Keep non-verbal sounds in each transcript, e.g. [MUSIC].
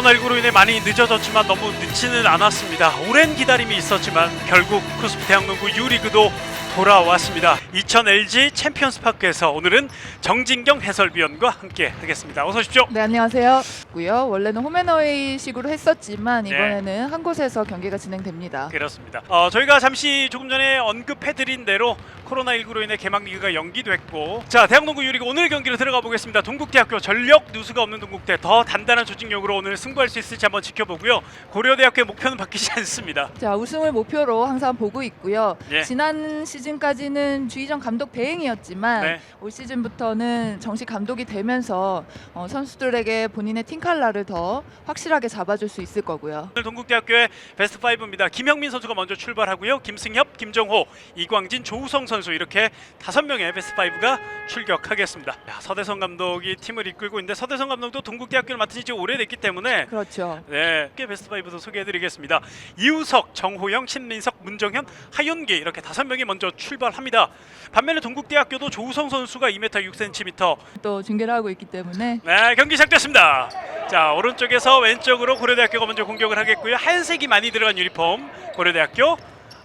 코로나19로 인해 많이 늦어졌지만 너무 늦지는 않았습니다. 오랜 기다림이 있었지만 결국 쿠스프 대학농구 유리그도 돌아왔습니다. 이천 LG 챔피언스 파크에서 오늘은 정진경 해설위원과 함께 하겠습니다. 어서 오십시오. 네 안녕하세요. 고요. 원래는 홈앤어웨이식으로 했었지만 네. 이번에는 한 곳에서 경기가 진행됩니다. 그렇습니다. 어, 저희가 잠시 조금 전에 언급해드린 대로 코로나19로 인해 개막 리그가 연기됐고 자 대학농구 유리그 오늘 경기로 들어가 보겠습니다. 동국대학교 전력 누수가 없는 동국대 더 단단한 조직력으로 오늘 승부할 수 있을지 한번 지켜보고요. 고려대학교의 목표는 바뀌지 않습니다. 자 우승을 목표로 항상 보고 있고요. 예. 지난 시 즌까지는 주의정 감독 대행이었지만 네. 올 시즌부터는 정식 감독이 되면서 어, 선수들에게 본인의 팀 칼라를 더 확실하게 잡아줄 수 있을 거고요. 오늘 동국대학교의 베스트 5입니다. 김형민 선수가 먼저 출발하고요. 김승협, 김정호, 이광진, 조우성 선수 이렇게 다섯 명의 베스트 5가 출격하겠습니다. 야, 서대성 감독이 팀을 이끌고 있는데 서대성 감독도 동국대학교를 맡은 지 오래됐기 때문에 그렇죠. 네, 꽤 베스트 5도 소개해드리겠습니다. 이우석, 정호영, 신민석, 문정현, 하윤기 이렇게 다섯 명이 먼저 출발합니다. 반면에 동국대학교도 조우성 선수가 2m 6cm. 또 중계를 하고 있기 때문에 네, 경기 시작됐습니다. 자, 오른쪽에서 왼쪽으로 고려대학교가 먼저 공격을 하겠고요. 하얀색이 많이 들어간 유니폼 고려대학교.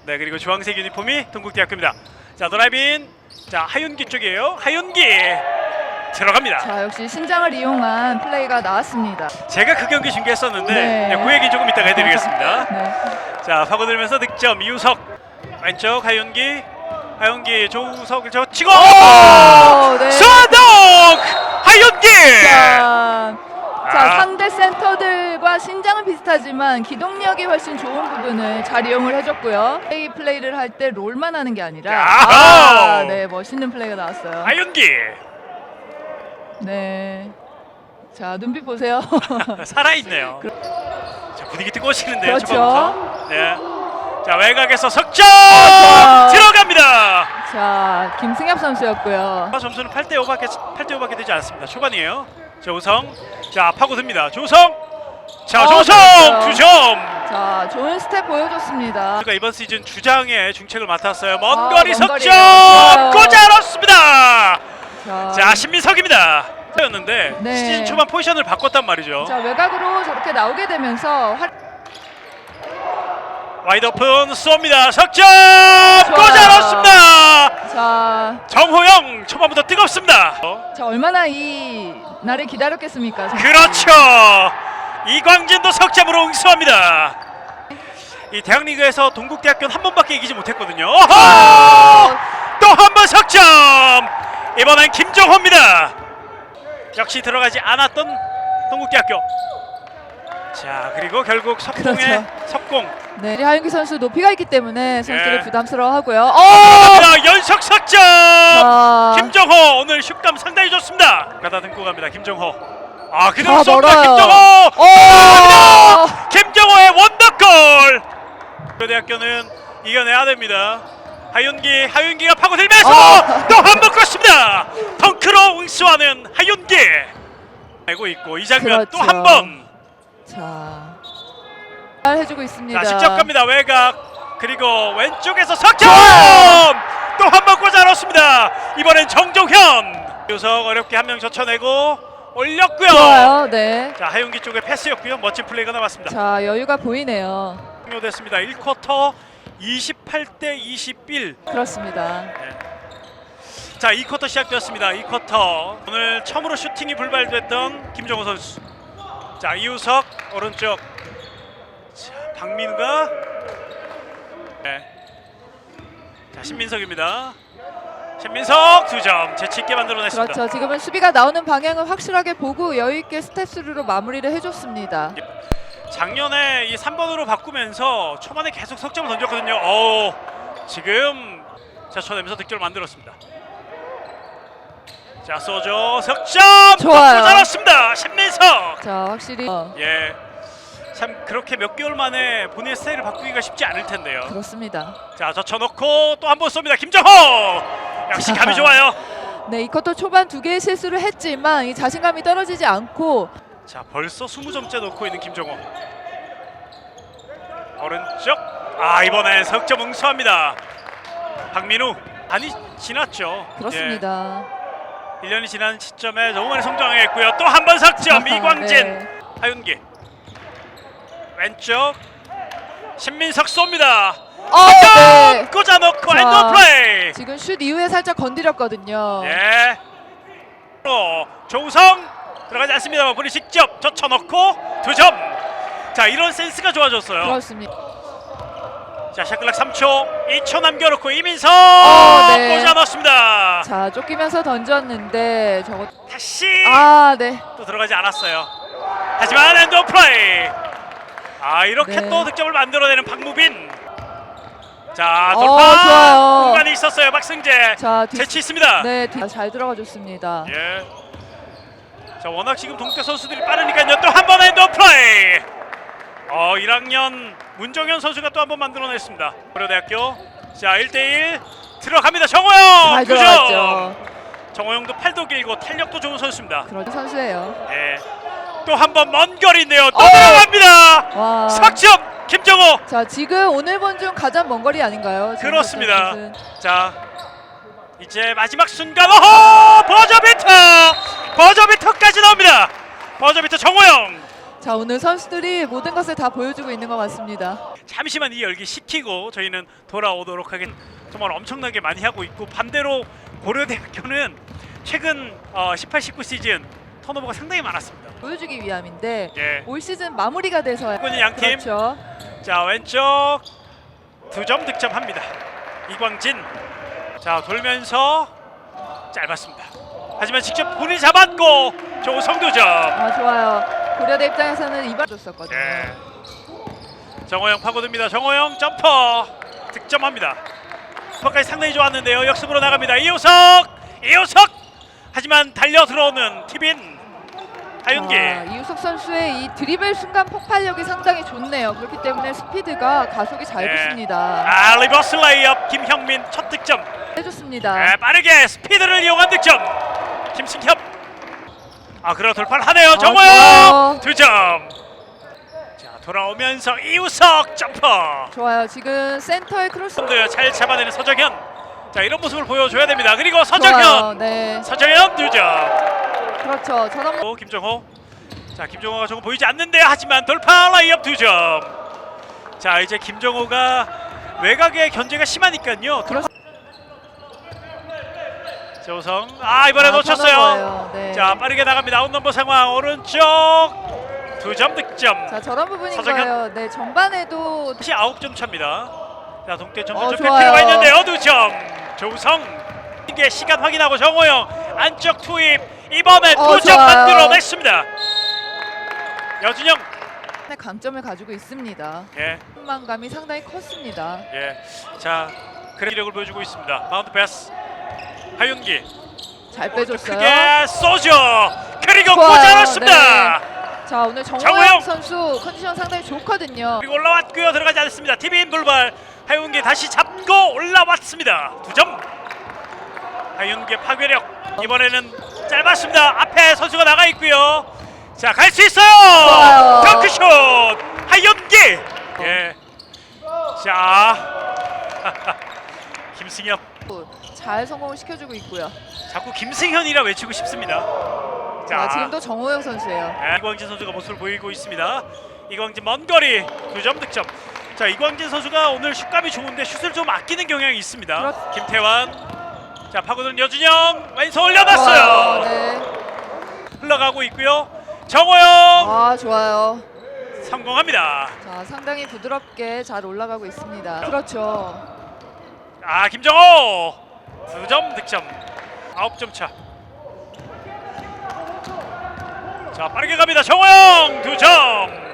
네, 그리고 주황색 유니폼이 동국대학교입니다. 자, 드라이빙. 자, 하윤기 쪽이에요. 하윤기 들어갑니다. 자 역시 신장을 이용한 플레이가 나왔습니다. 제가 그 경기 중계했었는데 네. 네, 그 얘기 조금 이따가 해드리겠습니다. 네. 자 파고들면서 득점 이우석 왼쪽 하윤기 하윤기 조우석을 저 치고 오, 네. 수아동 하윤기 자, 자 아. 상대 센터들과 신장은 비슷하지만 기동력이 훨씬 좋은 부분을 잘 이용을 해줬고요. 플레이 플레이를 할 때 롤만 하는 게 아니라 야호! 아, 네 멋있는 플레이가 나왔어요. 하윤기 네. 자 눈빛 보세요. [LAUGHS] 살아있네요. 자 분위기 뜨거워지는데요. 그렇죠. 초반부터. 네. 자 외곽에서 석점 자. 들어갑니다. 자 김승엽 선수였고요. 아, 점수는 8대 5밖에 8대 5밖에 되지 않습니다. 초반이에요. 조우성 자 파고듭니다. 조우성 자 어, 조우성 잘했어요. 두 점. 자 좋은 스텝 보여줬습니다. 선수가 이번 시즌 주장의 중책을 맡았어요. 먼 아, 거리 먼 석점 거리요. 좋아요. 꽂아 넣습니다. 자, 자 신민석입니다. 였는데 네. 시즌 초반 포지션을 바꿨단 말이죠. 자 외곽으로 저렇게 나오게 되면서 활... 와이드 오픈 쏩니다. 석점. 꽂아 넣습니다. 자, 정호영 초반부터 뜨겁습니다. 어? 자 얼마나 이 날을 기다렸겠습니까? 선수들이. 그렇죠. 이광진도 석점으로 응수합니다. 이 대학리그에서 동국대학교는 한 번밖에 이기지 못했거든요. 또 한 번 석점. 이번엔 김정호입니다. 역시 들어가지 않았던 동국대학교. 자 그리고 결국 석공의 그렇죠. 석공. 네, 하윤기 선수 높이가 있기 때문에 선수들이 예. 부담스러워하고요. 어! 자, 연속 석점. 자, 김정호 오늘 슛감 상당히 좋습니다. 가다듬고 갑니다. 김정호. 아 그대로 자, 쏩니다. 멀어요. 김정호. 어! 김정호의 원더골. 고려대학교는 이겨내야 됩니다. 하윤기, 하윤기가 파고들면서 아. [LAUGHS] 또 한 번 껐습니다. 덩크로 응수하는 하윤기. 알고 있고 이 장면 또 그렇죠. 한 번. 자, 잘 해주고 있습니다. 자, 직접 갑니다. 외곽 그리고 왼쪽에서 석점. 또 한 번 꽂아 넣습니다. 이번엔 정종현. 유석 어렵게 한 명 젖혀내고 올렸고요. 좋아요. 네. 자, 하윤기 쪽에 패스였고요. 멋진 플레이가 나왔습니다. 자, 여유가 보이네요. 종료됐습니다. 1쿼터 28대 21. 그렇습니다. 자, 2쿼터 시작되었습니다. 2쿼터. 오늘 처음으로 슈팅이 불발됐던 김정호 선수. 자, 이우석 오른쪽. 자, 박민우가 네. 자, 신민석입니다. 신민석 두 점 재치 있게 만들어냈습니다. 그렇죠. 지금은 수비가 나오는 방향을 확실하게 보고 여유 있게 스텝 스루로 마무리를 해줬습니다. 작년에 이 3번으로 바꾸면서 초반에 계속 석점을 던졌거든요. 어 지금 자 쳐내면서 득점을 만들었습니다. 자 쏘죠 석점 좋아요. 잘했습니다. 신민석. 자, 확실히 어, 예. 참 그렇게 몇 개월 만에 본인의 스타일을 바꾸기가 쉽지 않을 텐데요. 그렇습니다. 자 젖혀놓고 또 한 번 쏩니다. 김정호 역시 감이 좋아요. 네, 이 쿼터 초반 두 개의 실수를 했지만 이 자신감이 떨어지지 않고 자 벌써 20점째 놓고 있는 김정호 오른쪽 아 이번엔 석점 응수합니다 박민우 아니 지났죠 그렇습니다. 예, 1년이 지난 시점에 너무 많이 성장했고요 또 한 번 석점 이광진 [LAUGHS] 네. 하윤기 왼쪽 신민석 쏩니다. 어, 네. 꽂아 넣고 자. 엔드 플레이. 지금 슛 이후에 살짝 건드렸거든요. 예. 또 조우성 들어가지 않습니다만 본인 직접 젖혀놓고 두 점. 자 이런 센스가 좋아졌어요. 그렇습니다. 자 샤클락 3초, 2초 남겨놓고 이민석 어, 네. 꽂아 넣습니다. 자, 쫓기면서 던졌는데 저거 다시 아, 네. 또 들어가지 않았어요. 하지만 엔드 플레이. 아 이렇게 네. 또 득점을 만들어내는 박무빈. 자 어, 돌파 좋아요. 공간이 있었어요 박승재. 자, 뒤, 재치 있습니다. 네, 뒤, 잘 들어가 줬습니다. 예. 자 워낙 지금 동태 선수들이 빠르니까요. 또 한 번 엔드 플레이. 어 1학년 문정현 선수가 또 한 번 만들어냈습니다. 고려대학교. 자 1대1 들어갑니다. 정호영. 잘. 들어갔죠. 정호영도 팔도 길고 탄력도 좋은 선수입니다. 그런 선수예요. 예. 또 한 번 먼 거리인데요. 또 어. 들어갑니다. 와. 석점 김정호. 자, 지금 오늘 본 중 가장 먼 거리 아닌가요? 지금 그렇습니다. 선수는. 자 이제 마지막 순간 어허 버저비터 버저비터까지 나옵니다. 버저비터 정호영. 자, 오늘 선수들이 모든 것을 다 보여주고 있는 것 같습니다. 잠시만 이 열기 식히고 저희는 돌아오도록 하겠. 정말 엄청나게 많이 하고 있고 반대로 고려대학교는 최근 어, 18, 19 시즌 턴오버가 상당히 많았습니다. 보여주기 위함인데 예. 올 시즌 마무리가 돼서 이번엔 양팀 그렇죠. 자 왼쪽 두 점 득점합니다. 이광진 자 돌면서 짧았습니다. 하지만 직접 본인 잡았고 조성 두점. 아, 좋아요. 고려대 입장에서는 이발 줬었거든요. 네. 정호영 파고듭니다. 정호영 점퍼 득점합니다. 점퍼까지 상당히 좋았는데요. 역습으로 나갑니다. 이호석 이호석 하지만 달려 들어오는 티빈 하윤기 아, 이우석 선수의 이 드리블 순간 폭발력이 상당히 좋네요. 그렇기 때문에 스피드가 가속이 잘 네. 붙습니다. 아 리버스 레이업 김형민 첫 득점 해줬습니다. 네, 빠르게 스피드를 이용한 득점 김승협 아 그러 돌파를 하네요. 정호영! 좋아요. 두점. 자 돌아오면서 이우석 점퍼. 좋아요. 지금 센터의 크로스. 잘 잡아내는 서정현. 자 이런 모습을 보여줘야 됩니다. 그리고 서정현! 좋아요. 네, 서정현 두점. 그렇죠. 저런 모- 김정호. 자 김정호가 조금 보이지 않는데 하지만 돌파 라이업 두점자 이제 김정호가 외곽의 견제가 심하니까요. 그렇- 조성 아 이번에 아, 놓쳤어요. 네. 자 빠르게 나갑니다 아웃넘버 상황 오른쪽 두 점 득점 자 저런 부분인 서정현. 거예요. 네, 전반에도 다시 아홉 점 차입니다 자 동태 어, 점점 좋아요. 필요가 있는데요 두 점 조성 이게 시간 확인하고 정호영 안쪽 투입 이번에 어, 두점 좋아요. 만들어냈습니다 여준영 강점을 가지고 있습니다. 예 흥망감이 상당히 컸습니다. 예. 자, 그래 기력을 보여주고 있습니다. 바운드 패스. 하윤기 잘 빼줬어요. 크게 쏘죠. 그리고 좋아요. 꽂아놨습니다. 자 오늘 정우영. 정우영 선수 컨디션 상당히 좋거든요. 그리고 올라왔고요. 들어가지 않습니다. 티빈 돌발. 하윤기 다시 잡고 올라왔습니다. 두 점. 하윤기의 파괴력 이번에는 짧았습니다. 앞에 선수가 나가 있고요. 자, 갈 수 있어요. 좋아요. 덩크슛. 하윤기. 예. 자. [LAUGHS] 김승엽 잘 성공을 시켜주고 있고요. 자꾸 김승현이라 외치고 싶습니다. 자, 지금도 정우영 선수예요. 네, 이광진 선수가 모습을 보이고 있습니다. 이광진 먼 거리 두 점 득점. 자 이광진 선수가 오늘 슛감이 좋은데 슛을 좀 아끼는 경향이 있습니다. 그렇- 김태환 자 파고드는 여준영 왼손 좋아요. 올려놨어요. 네. 흘러가고 있고요. 정호영 아 좋아요. 성공합니다. 자 상당히 부드럽게 잘 올라가고 있습니다. 그렇죠. 아 김정호 두 점 득점 아홉 점 차. 자 빠르게 갑니다 정호영 두 점.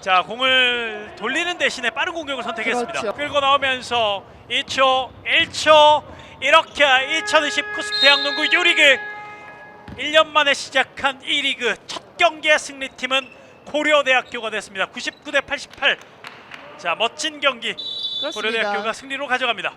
자 공을 돌리는 대신에 빠른 공격을 선택했습니다. 그렇죠. 끌고 나오면서 2초, 1초 이렇게 2029 대학농구 유리그 1년 만에 시작한 1리그 첫 경기의 승리팀은 고려대학교가 됐습니다. 99 대 88. 자 멋진 경기 그렇습니다. 고려대학교가 승리로 가져갑니다.